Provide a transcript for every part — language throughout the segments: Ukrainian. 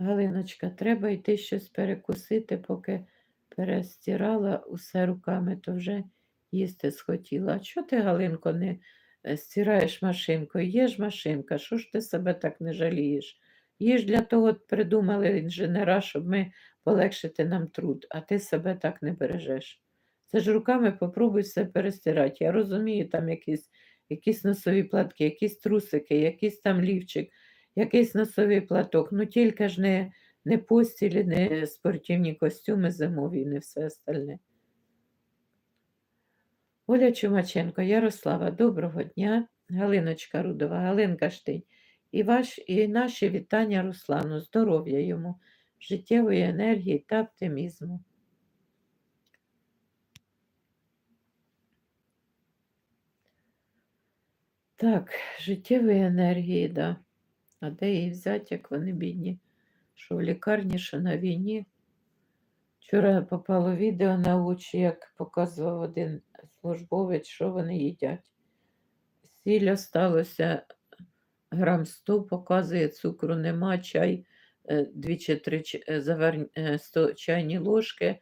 Галиночка, треба йти щось перекусити, поки перестирала усе руками, то вже їсти схотіла. А чого ти, Галинко, не е, стираєш машинкою? Є ж машинка, що ж ти себе так не жалієш? Їж для того придумали інженера, щоб ми полегшити нам труд, а ти себе так не бережеш. Це ж руками попробуй все перестирати. Я розумію, там якісь, якісь носові платки, якісь трусики, якийсь там лівчик, якийсь носовий платок. Ну тільки ж не, не постілі, не спортивні костюми зимові, не все остальне. Оля Чумаченко, Ярослава, доброго дня. Галиночка Рудова, Галинка Штинь. І, ваш, і наші вітання Руслану, здоров'я йому, життєвої енергії та оптимізму. Так, життєвої енергії, да. А де її взяти, як вони бідні? Що в лікарні, що на війні. Вчора попало відео на очі, як показував один службовець, що вони їдять. Сіль осталося грам 100, показує, цукру нема, чай е, дві чи три е, завер... е, 100 чайні ложки,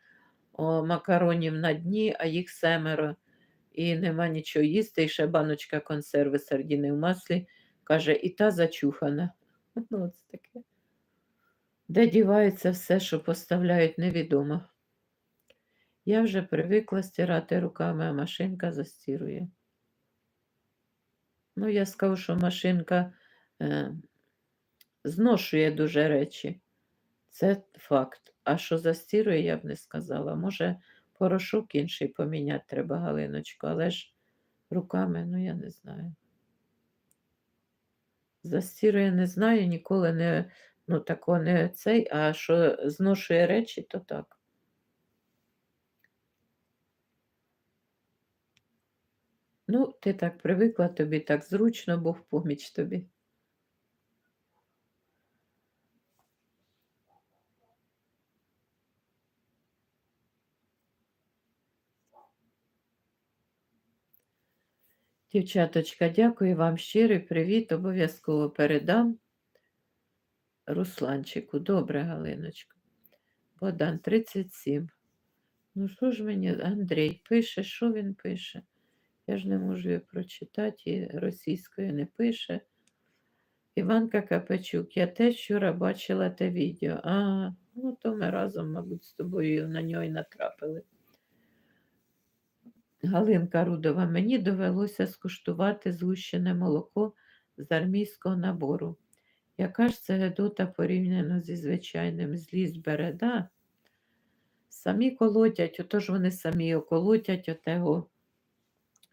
о, макаронів на дні, а їх семеро. І нема нічого їсти, і ще баночка консерви сардіни в маслі. Каже, і та зачухана. Ну, це таке. Де дівається все, що поставляють, невідомо. Я вже привикла стирати руками, а машинка застірує. Ну, я скажу, що машинка е, зношує дуже речі. Це факт. А що застірує, я б не сказала. Може, порошок інший поміняти треба, Галиночку, але ж руками, ну я не знаю. Застірує не знаю, ніколи не, ну, такого не цей, а що зношує речі, то так. Ну, ти так привикла, тобі так зручно, Бог поміч тобі. Дівчаточка, дякую вам щирий привіт, обов'язково передам Русланчику. Добре, Галиночко. Богдан 37. Ну, що ж мені, Андрій пише, що він пише? Я ж не можу його прочитати, і російською не пише. Іванка Капачук, я теж вчора бачила те відео. А, ну то ми разом, мабуть, з тобою на нього й натрапили. Галинка Рудова, мені довелося скуштувати згущене молоко з армійського набору. Яка ж це гедота порівняно зі звичайним злість бере, да? Самі колотять, отож вони самі околотять отего.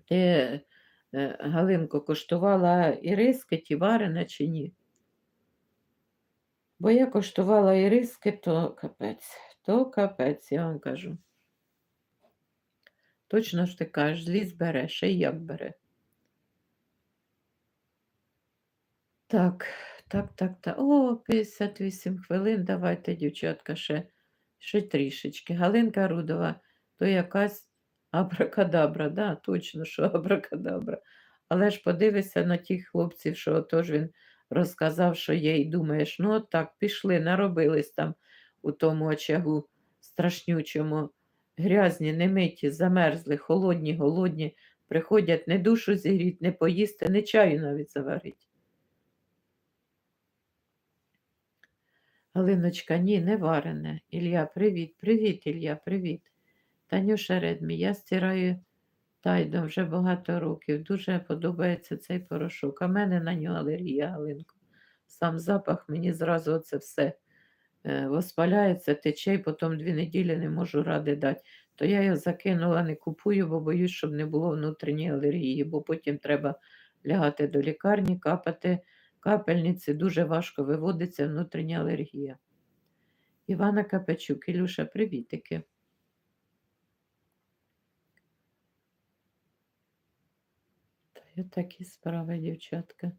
Ти, е, Галинко, коштувала іриски ті варене чи ні? Бо я коштувала іриски, то капець, то капець, я вам кажу. Точно ж ти кажеш, зліз бере, ще й як бере. Так, так, так, так. О, 58 хвилин. Давайте, дівчатка, ще, ще трішечки. Галинка Рудова, то якась абракадабра, да, точно, що абракадабра. Але ж подивися на тих хлопців, що отож він розказав, що є, і думаєш, ну от так, пішли, наробились там у тому очагу страшнючому грязні, немиті, замерзли, холодні, голодні, приходять не душу зігріть, не поїсти, не чаю навіть заварить. Галиночка, ні, не варене. Ілля, привіт, привіт, Ілля, привіт. Танюша Редмі, я стираю тайдом вже багато років. Дуже подобається цей порошок. А мене на нього алергія, Галинко. Сам запах мені зразу оце все воспаляється, тече, і потім дві неділі не можу ради дати. То я його закинула, не купую, бо боюсь, щоб не було внутрішньої алергії, бо потім треба лягати до лікарні, капати капельниці, дуже важко виводиться внутрішня алергія. Івана Капачук, Ілюша, привітики. Та й такі справи, дівчатка.